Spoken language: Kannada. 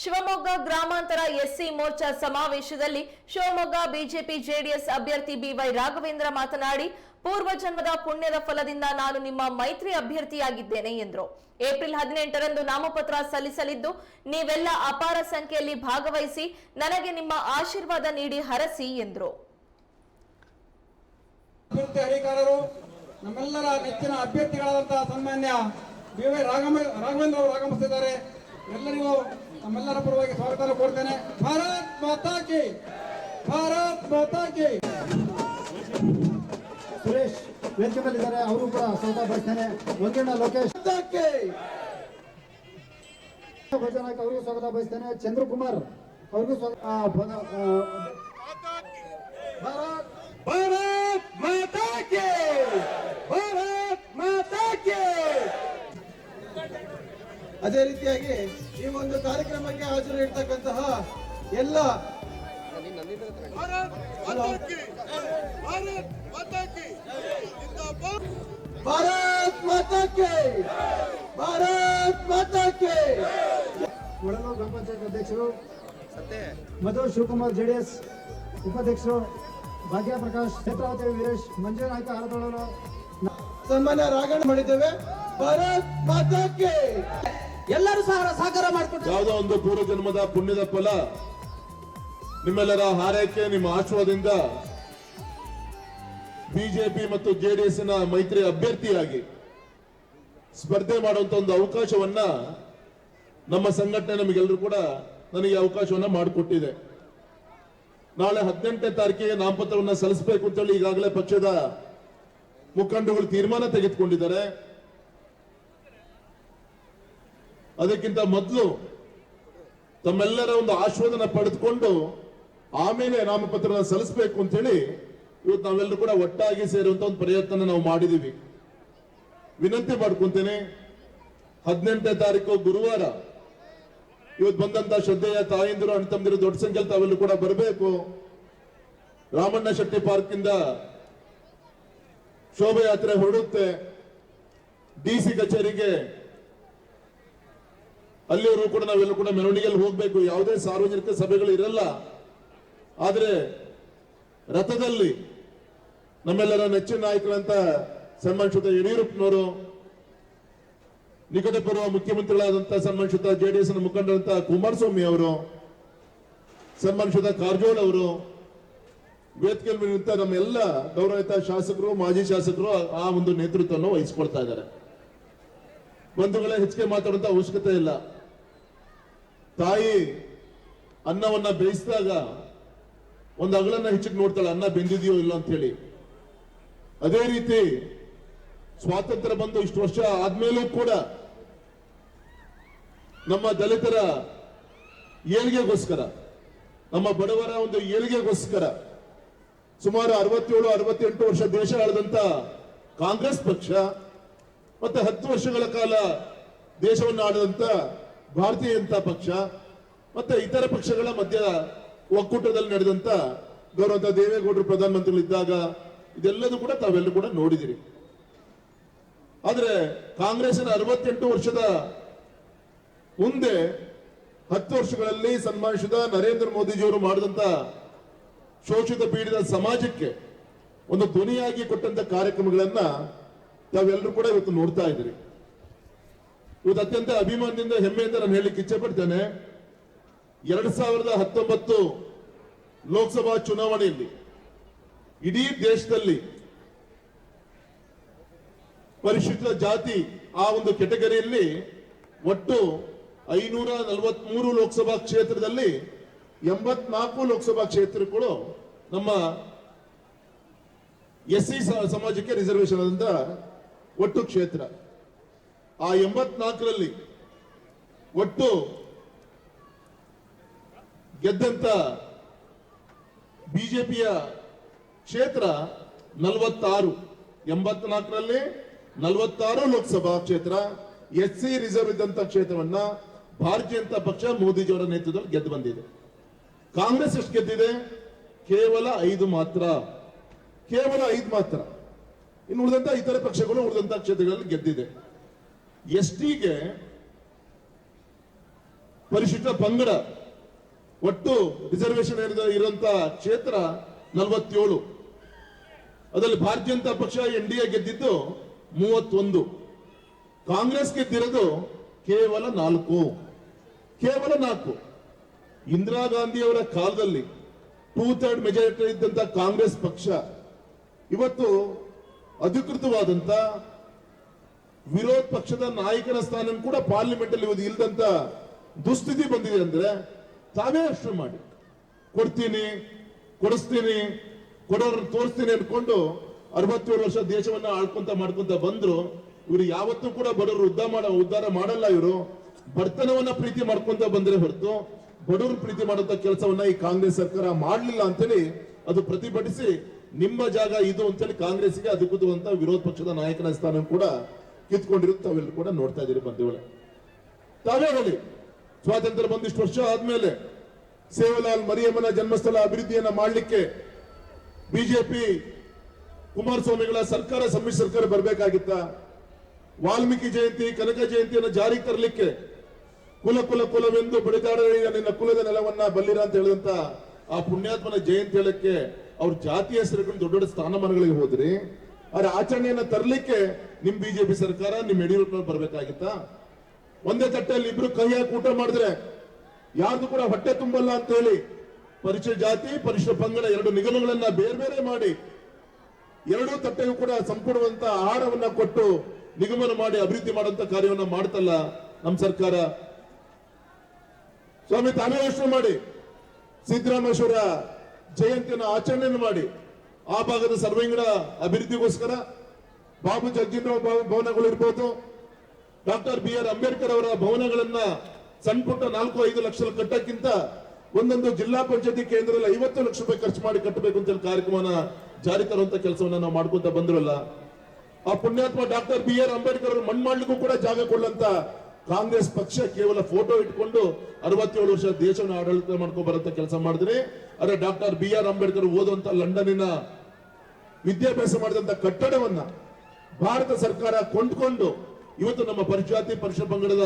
ಶಿವಮೊಗ್ಗ ಗ್ರಾಮಾಂತರ ಎಸ್ಸಿ ಮೋರ್ಚಾ ಸಮಾವೇಶದಲ್ಲಿ ಶಿವಮೊಗ್ಗ ಬಿಜೆಪಿ ಜೆಡಿಎಸ್ ಅಭ್ಯರ್ಥಿ ಬಿವೈ ರಾಘವೇಂದ್ರ ಮಾತನಾಡಿ, ಪೂರ್ವ ಜನ್ಮದ ಪುಣ್ಯದ ಫಲದಿಂದ ನಾನು ನಿಮ್ಮ ಮೈತ್ರಿ ಅಭ್ಯರ್ಥಿಯಾಗಿದ್ದೇನೆ ಎಂದರು. ಏಪ್ರಿಲ್ ಹದಿನೆಂಟರಂದು ನಾಮಪತ್ರ ಸಲ್ಲಿಸಲಿದ್ದು, ನೀವೆಲ್ಲ ಅಪಾರ ಸಂಖ್ಯೆಯಲ್ಲಿ ಭಾಗವಹಿಸಿ ನನಗೆ ನಿಮ್ಮ ಆಶೀರ್ವಾದ ನೀಡಿ ಹರಸಿ ಎಂದರು. ನಮ್ಮೆಲ್ಲರ ನೆಚ್ಚಿನ ಅಭ್ಯರ್ಥಿಗಳಾದಂತಹ ಸನ್ಮಾನ್ಯ ರಾಘವೇಂದ್ರ ಎಲ್ಲರಿಗೂ ನಮ್ಮೆಲ್ಲರ ಪರವಾಗಿ ಸ್ವಾಗತ ಕೋರ್ತೇನೆ ಭಾರತ್ ಮಾತಾ ಕಿ ಭಾರತ್ ಮಾತಾ ಕಿ. ಸುರೇಶ್ ವೇದಿಕೆ ಮೇಲಿದ್ದಾರೆ ಅವರು ಕೂಡ ಸ್ವಾಗತ ಬಯಸ್ತೇನೆ. ಮಂಜಣ್ಣ ಲೋಕೇಶ್. ಭಜನಾಯ್ಕ ಅವರಿಗೂ ಸ್ವಾಗತ ಬಯಸ್ತೇನೆ. ಚಂದ್ರಕುಮಾರ್ ಅವ್ರಿಗೂ ಸ್ವಾಗತ. ಭಾರತ್ ಭಾರತ್ ಮಾತಾ ಕಿ ಭಾರತ್ ಮಾತಾ ಕಿ ಅದೇ ರೀತಿಯಾಗಿ ಈ ಒಂದು ಕಾರ್ಯಕ್ರಮಕ್ಕೆ ಹಾಜರಿರ್ತಕ್ಕಂತಹ ಎಲ್ಲ ಭಾರತ್ ಮಾತಕ್ಕೆ ಭಾರತ್ ಮಾತಕ್ಕೆ. ಮೊಳಗಾವ್ ಗ್ರಾಮ ಪಂಚಾಯತ್ ಅಧ್ಯಕ್ಷರು ಮಧು ಶಿವಕುಮಾರ್ ಜೆಡಿಎಸ್ ಉಪಾಧ್ಯಕ್ಷರು ಭಾಗ್ಯ ಪ್ರಕಾಶ್ ನೇತ್ರಾವತಿ ವೀರೇಶ್ ಮಂಜುನಾಯ್ಕ ಆರತೊಳವರು ಸನ್ಮಾನ್ಯ ರಾಗಣ ಮಾಡಿದ್ದೇವೆ. ಭಾರತ್ ಮಾತಕ್ಕೆ. ಎಲ್ಲರೂ ಸಹ ಸಹಕಾರ ಮಾಡ್ಕೊಂಡು ಯಾವುದೋ ಒಂದು ಪೂರ್ವ ಜನ್ಮದ ಪುಣ್ಯದ ಫಲ ನಿಮ್ಮೆಲ್ಲರ ಹಾರೈಕೆ ನಿಮ್ಮ ಆಶ್ವಾದಿಂದ ಬಿಜೆಪಿ ಮತ್ತು ಜೆಡಿಎಸ್ನ ಮೈತ್ರಿ ಅಭ್ಯರ್ಥಿಯಾಗಿ ಸ್ಪರ್ಧೆ ಮಾಡುವಂತ ಒಂದು ಅವಕಾಶವನ್ನ ನಮ್ಮ ಸಂಘಟನೆ ನಮಗೆಲ್ಲರೂ ಕೂಡ ನನಗೆ ಅವಕಾಶವನ್ನ ಮಾಡಿಕೊಟ್ಟಿದೆ. ನಾಳೆ ಹದಿನೆಂಟನೇ ತಾರೀಕಿಗೆ ನಾಮಪತ್ರವನ್ನ ಸಲ್ಲಿಸಬೇಕು ಅಂತೇಳಿ ಈಗಾಗಲೇ ಪಕ್ಷದ ಮುಖಂಡಗಳು ತೀರ್ಮಾನ ತೆಗೆದುಕೊಂಡಿದ್ದಾರೆ. ಅದಕ್ಕಿಂತ ಮೊದಲು ತಮ್ಮೆಲ್ಲರ ಒಂದು ಆಶ್ವಾದನ ಪಡೆದುಕೊಂಡು ಆಮೇಲೆ ನಾಮಪತ್ರನ ಸಲ್ಲಿಸಬೇಕು ಅಂತೇಳಿ ಇವತ್ತು ನಾವೆಲ್ಲರೂ ಕೂಡ ಒಟ್ಟಾಗಿ ಸೇರುವಂತ ಒಂದು ಪ್ರಯತ್ನ ನಾವು ಮಾಡಿದೀವಿ. ವಿನಂತಿ ಮಾಡ್ಕೊಂತೇನೆ, ಹದಿನೆಂಟನೇ ತಾರೀಕು ಗುರುವಾರ ಇವತ್ತು ಬಂದಂತ ಶ್ರದ್ಧೆಯ ತಾಯಂದಿರು, ಅಣ್ಣ ದೊಡ್ಡ ಸಂಖ್ಯೆಯಲ್ಲಿ ತಾವೆಲ್ಲರೂ ಕೂಡ ಬರಬೇಕು. ರಾಮಣ್ಣ ಶೆಟ್ಟಿ ಪಾರ್ಕ್ ಇಂದ ಶೋಭಯಾತ್ರೆ ಹೊರಡುತ್ತೆ. ಡಿ ಸಿ ಕಚೇರಿಗೆ ಅಲ್ಲಿವರೆಗೂ ಕೂಡ ನಾವೆಲ್ಲರೂ ಕೂಡ ಮೆರವಣಿಗೆಯಲ್ಲಿ ಹೋಗಬೇಕು. ಯಾವುದೇ ಸಾರ್ವಜನಿಕ ಸಭೆಗಳು ಇರಲ್ಲ. ಆದರೆ ರಥದಲ್ಲಿ ನಮ್ಮೆಲ್ಲರ ನೆಚ್ಚಿನ ನಾಯಕರಂತ ಸನ್ಮಾನಿಸುತ್ತ ಯಡಿಯೂರಪ್ಪನವರು ನಿಕಟಪೂರ್ವ ಮುಖ್ಯಮಂತ್ರಿಗಳಾದಂತಹ ಸನ್ಮಾನಿಸುತ್ತ ಜೆಡಿಎಸ್ನ ಮುಖಂಡರಂತ ಕುಮಾರಸ್ವಾಮಿ ಅವರು ಸನ್ಮಾನಿಸುತ್ತ ಕಾರಜೋಳ ಅವರು ವೇದಿಕೆ ನಿಂತ ನಮ್ಮೆಲ್ಲ ಗೌರವಿತ ಶಾಸಕರು, ಮಾಜಿ ಶಾಸಕರು ಆ ಒಂದು ನೇತೃತ್ವವನ್ನು ವಹಿಸಿಕೊಳ್ತಾ ಇದ್ದಾರೆ. ಬಂಧುಗಳೇ, ಹೆಚ್ಚಿಗೆ ಮಾತಾಡುವಂತ ಅವಶ್ಯಕತೆ ಇಲ್ಲ. ತಾಯಿ ಅನ್ನವನ್ನ ಬೇಯಿಸಿದಾಗ ಒಂದು ಅಗಳನ್ನ ಹೆಚ್ಚಿಗೆ ನೋಡ್ತಾಳೆ, ಅನ್ನ ಬೆಂದಿದೆಯೋ ಇಲ್ಲ ಅಂತ ಹೇಳಿ ಅದೇ ರೀತಿ ಸ್ವಾತಂತ್ರ್ಯ ಬಂದು ಇಷ್ಟು ವರ್ಷ ಆದ್ಮೇಲೂ ಕೂಡ ನಮ್ಮ ದಲಿತರ ಏಳಿಗೆಗೋಸ್ಕರ, ನಮ್ಮ ಬಡವರ ಒಂದು ಏಳಿಗೆಗೋಸ್ಕರ ಸುಮಾರು ಅರವತ್ತೇಳು, ಅರವತ್ತೆಂಟು ವರ್ಷ ದೇಶ ಆಳದಂತ ಕಾಂಗ್ರೆಸ್ ಪಕ್ಷ, ಮತ್ತೆ ಹತ್ತು ವರ್ಷಗಳ ಕಾಲ ದೇಶವನ್ನು ಆಡದಂತ ಭಾರತೀಯ ಜನತಾ ಪಕ್ಷ ಮತ್ತೆ ಇತರ ಪಕ್ಷಗಳ ಮಧ್ಯ ಒಕ್ಕೂಟದಲ್ಲಿ ನಡೆದಂತ ಗೌರವ ದೇವೇಗೌಡರು ಪ್ರಧಾನಮಂತ್ರಿಗಳಿದ್ದಾಗ ಇದೆಲ್ಲದೂ ಕೂಡ ತಾವೆಲ್ಲರೂ ಕೂಡ ನೋಡಿದಿರಿ. ಆದ್ರೆ ಕಾಂಗ್ರೆಸ್ನ ಅರವತ್ತೆಂಟು ವರ್ಷದ ಮುಂದೆ ಹತ್ತು ವರ್ಷಗಳಲ್ಲಿ ಸನ್ಮಾನಿಸಿದ ನರೇಂದ್ರ ಮೋದಿಜಿಯವರು ಮಾಡಿದಂತ ಶೋಷಿತ ಪೀಡಿತ ಸಮಾಜಕ್ಕೆ ಒಂದು ಧ್ವನಿಯಾಗಿ ಕೊಟ್ಟಂತ ಕಾರ್ಯಕ್ರಮಗಳನ್ನ ತಾವೆಲ್ಲರೂ ಕೂಡ ಇವತ್ತು ನೋಡ್ತಾ ಇದ್ದೀರಿ. ಇವತ್ತು ಅತ್ಯಂತ ಅಭಿಮಾನದಿಂದ ಹೆಮ್ಮೆಯಿಂದ ನಾನು ಹೇಳಲಿಕ್ಕೆ ಇಚ್ಛೆ ಪಡ್ತೇನೆ. ಎರಡ್ ಸಾವಿರದ ಹತ್ತೊಂಬತ್ತು ಲೋಕಸಭಾ ಚುನಾವಣೆಯಲ್ಲಿ ಇಡೀ ದೇಶದಲ್ಲಿ ಪರಿಶಿಷ್ಟ ಜಾತಿ ಆ ಒಂದು ಕೆಟಗರಿಯಲ್ಲಿ ಒಟ್ಟು ಐನೂರ ನಲವತ್ಮೂರು ಲೋಕಸಭಾ ಕ್ಷೇತ್ರದಲ್ಲಿ ಎಂಬತ್ನಾಲ್ಕು ಲೋಕಸಭಾ ಕ್ಷೇತ್ರಗಳು ನಮ್ಮ ಎಸ್ ಸಿ, ಸಮಾಜಕ್ಕೆ ರಿಸರ್ವೇಶನ್ ಆದಂತ ಒಟ್ಟು ಕ್ಷೇತ್ರ. ಆ ಎಂಬತ್ನಾಲ್ಕರಲ್ಲಿ ಒಟ್ಟು ಗೆದ್ದಂತ ಬಿಜೆಪಿಯ ಕ್ಷೇತ್ರ ನಲವತ್ತಾರು. ಎಂಬತ್ನಾಲ್ಕರಲ್ಲಿ ನಲವತ್ತಾರು ಲೋಕಸಭಾ ಕ್ಷೇತ್ರ ಎಸ್ ಸಿ ರಿಸರ್ವ್ ಇದ್ದಂತ ಕ್ಷೇತ್ರವನ್ನ ಭಾರತೀಯ ಜನತಾ ಪಕ್ಷ ಮೋದಿಜಿಯವರ ನೇತೃತ್ವದಲ್ಲಿ ಗೆದ್ದು ಬಂದಿದೆ. ಕಾಂಗ್ರೆಸ್ ಎಷ್ಟು ಗೆದ್ದಿದೆ? ಕೇವಲ ಐದು ಮಾತ್ರ. ಕೇವಲ ಐದು ಮಾತ್ರ. ಇನ್ನು ಉಳಿದಂತ ಇತರ ಪಕ್ಷಗಳು ಉಳಿದಂತ ಕ್ಷೇತ್ರಗಳಲ್ಲಿ ಗೆದ್ದಿದೆ. ಎಸ್ ಟಿಗೆ ಪರಿಶಿಷ್ಟ ಪಂಗಡ ಒಟ್ಟು ರಿಸರ್ವೇಶನ್ ಇರುವಂತ ಕ್ಷೇತ್ರ ನಲವತ್ತೇಳು. ಅದರಲ್ಲಿ ಭಾರತೀಯ ಜನತಾ ಪಕ್ಷ ಎನ್ ಡಿ ಎ ಗೆದ್ದಿದ್ದು ಮೂವತ್ತೊಂದು. ಕಾಂಗ್ರೆಸ್ ಗೆದ್ದಿರೋದು ಕೇವಲ ನಾಲ್ಕು. ಕೇವಲ ನಾಲ್ಕು. ಇಂದಿರಾ ಗಾಂಧಿ ಅವರ ಕಾಲದಲ್ಲಿ ಟೂ ಥರ್ಡ್ ಮೆಜಾರಿಟಿ ಇದ್ದಂತ ಕಾಂಗ್ರೆಸ್ ಪಕ್ಷ. ಇವತ್ತು ಅಧಿಕೃತವಾದಂತ ವಿರೋಧ ಪಕ್ಷದ ನಾಯಕನ ಸ್ಥಾನ ಕೂಡ ಪಾರ್ಲಿಮೆಂಟ್ ಅಲ್ಲಿ ಇವತ್ತು ಇಲ್ದಂತ ದುಸ್ಥಿತಿ ಬಂದಿದೆ ಅಂದ್ರೆ ತಾವೇ ಅಷ್ಟು ಮಾಡಿ. ಕೊಡ್ತೀನಿ, ಕೊಡಿಸ್ತೀನಿ, ಕೊಡೋರ್ ತೋರಿಸ್ತೀನಿ ಅನ್ಕೊಂಡು ಅರವತ್ತೇಳು ವರ್ಷ ದೇಶವನ್ನ ಆಳ್ಕೊಂತ ಮಾಡ್ಕೊಂತ ಬಂದ್ರು. ಇವರು ಯಾವತ್ತೂ ಕೂಡ ಬಡವರು ಉದ್ದ ಮಾಡ, ಉದ್ಧಾರ ಮಾಡಲ್ಲ ಇವರು. ಬಡತನವನ್ನ ಪ್ರೀತಿ ಮಾಡ್ಕೊಂತ ಬಂದ್ರೆ ಹೊರತು ಬಡವರು ಪ್ರೀತಿ ಮಾಡುವಂತ ಕೆಲಸವನ್ನ ಈ ಕಾಂಗ್ರೆಸ್ ಸರ್ಕಾರ ಮಾಡಲಿಲ್ಲ ಅಂತೇಳಿ ಅದು ಪ್ರತಿಭಟಿಸಿ ನಿಮ್ಮ ಜಾಗ ಇದು ಅಂತೇಳಿ ಕಾಂಗ್ರೆಸ್ಗೆ ಅಧಿಕೃತವಂತ ವಿರೋಧ ಪಕ್ಷದ ನಾಯಕನ ಸ್ಥಾನ ಕೂಡ ಕಿತ್ಕೊಂಡಿರೋದು ತಾವೆಲ್ಲರೂ ಕೂಡ ನೋಡ್ತಾ ಇದ್ದೀರಿ ಬಂಧುಗಳೇ. ತಾವೇ ಹೇಳಿ ಸ್ವಾತಂತ್ರ್ಯ ಬಂದಿಷ್ಟು ವರ್ಷ ಆದ್ಮೇಲೆ ಸೇವಲಾಲ್ ಮರಿಯಮ್ಮನ ಜನ್ಮಸ್ಥಳ ಅಭಿವೃದ್ಧಿಯನ್ನ ಮಾಡಲಿಕ್ಕೆ ಬಿಜೆಪಿ ಕುಮಾರಸ್ವಾಮಿಗಳ ಸರ್ಕಾರ, ಸಮ್ಮಿಶ್ರ ಸರ್ಕಾರ ಬರಬೇಕಾಗಿತ್ತ. ವಾಲ್ಮೀಕಿ ಜಯಂತಿ, ಕನಕ ಜಯಂತಿಯನ್ನು ಜಾರಿಗೆ ತರಲಿಕ್ಕೆ ಕುಲ ಕುಲ ಕುಲವೆಂದು ಬಡಿದಾಡಲಿಲ್ಲ ನಿನ್ನ ಕುಲದ ನೆಲವನ್ನ ಬಲ್ಲಿರ ಅಂತ ಹೇಳಿದಂತ ಆ ಪುಣ್ಯಾತ್ಮನ ಜಯಂತಿ ಹೇಳಕ್ಕೆ ಅವ್ರ ಜಾತಿ ಹೆಸರುಗಳು ದೊಡ್ಡ ದೊಡ್ಡ ಸ್ಥಾನಮಾನಗಳಿಗೆ ಹೋದ್ರಿ. ಆದ್ರೆ ಆಚರಣೆಯನ್ನ ತರಲಿಕ್ಕೆ ನಿಮ್ ಬಿಜೆಪಿ ಸರ್ಕಾರ ನಿಮ್ ಯಡಿಯೂರಪ್ಪ ಬರ್ಬೇಕಾಗಿತ್ತಾ? ಒಂದೇ ತಟ್ಟೆಯಲ್ಲಿ ಇಬ್ರು ಕೈ ಹಾಕಿ ಊಟ ಮಾಡಿದ್ರೆ ಯಾರ್ದು ಕೂಡ ಹೊಟ್ಟೆ ತುಂಬಲ್ಲ ಅಂತ ಹೇಳಿ ಪರಿಚಯ ಜಾತಿ ಪರಿಶಿಷ್ಟ ಪಂಗಡ ಎರಡು ನಿಗಮಗಳನ್ನ ಬೇರೆ ಬೇರೆ ಮಾಡಿ ಎರಡೂ ತಟ್ಟೆಗೂ ಕೂಡ ಸಂಪೂರ್ಣವಂತ ಆಹಾರವನ್ನ ಕೊಟ್ಟು ನಿಗಮನ ಮಾಡಿ ಅಭಿವೃದ್ಧಿ ಮಾಡುವಂತ ಕಾರ್ಯವನ್ನ ಮಾಡ್ತಲ್ಲ ನಮ್ಮ ಸರ್ಕಾರ. ಸ್ವಾಮಿ, ತಾನೇ ಯೋಚನೆ ಮಾಡಿ ಸಿದ್ದರಾಮೇಶ್ವರ ಜಯಂತಿಯನ್ನು ಆಚರಣೆಯನ್ನು ಮಾಡಿ. ಆ ಭಾಗದ ಸರ್ವಾಂಗೀಣ ಅಭಿವೃದ್ಧಿಗೋಸ್ಕರ ಬಾಬು ಜಗಜೀವನ ಭವನಗಳು ಇರ್ಬೋದು. ಡಾಕ್ಟರ್ ಬಿ ಆರ್ ಅಂಬೇಡ್ಕರ್ ಅವರ ಭವನಗಳನ್ನ ಸಣ್ಣ ಪುಟ್ಟ ನಾಲ್ಕು ಐದು ಲಕ್ಷ ಕಟ್ಟಕ್ಕಿಂತ ಒಂದೊಂದು ಜಿಲ್ಲಾ ಪಂಚಾಯತಿ ಕೇಂದ್ರದಲ್ಲಿ ಐವತ್ತು ಲಕ್ಷ ರೂಪಾಯಿ ಖರ್ಚು ಮಾಡಿ ಕಟ್ಟಬೇಕು ಅಂತ ಕಾರ್ಯಕ್ರಮನ ಜಾರಿ ತರುವಂತ ಕೆಲಸವನ್ನ ನಾವು ಮಾಡ್ಕೊಂತ ಬಂದ್ರಲ್ಲ. ಆ ಪುಣ್ಯಾತ್ಮ ಡಾಕ್ಟರ್ ಬಿ ಆರ್ ಅಂಬೇಡ್ಕರ್ ಅವರು ಮಣ್ಣು ಮಾಡ್ಲಿಕ್ಕೂ ಕೂಡ ಜಾಗ ಕೊಡಲಂತ ಕಾಂಗ್ರೆಸ್ ಪಕ್ಷ ಕೇವಲ ಫೋಟೋ ಇಟ್ಕೊಂಡು ಅರವತ್ತೇಳು ವರ್ಷ ದೇಶವನ್ನು ಆಡಳಿತ ಮಾಡ್ಕೊಂಡು ಬರಂತ ಕೆಲಸ ಮಾಡಿದ್ರೆ ಅದೇ ಡಾಕ್ಟರ್ ಬಿ ಆರ್ ಅಂಬೇಡ್ಕರ್ ಓದುವಂತ ಲಂಡನ್ನಿನ ವಿದ್ಯಾಭ್ಯಾಸ ಮಾಡಿದಂತ ಕಟ್ಟಡವನ್ನ ಭಾರತ ಸರ್ಕಾರ ಕೊಂಡ್ಕೊಂಡು ಇವತ್ತು ನಮ್ಮ ಪರಿಜಾತಿ ಪರಿಷತ್ ಪಂಗಡದ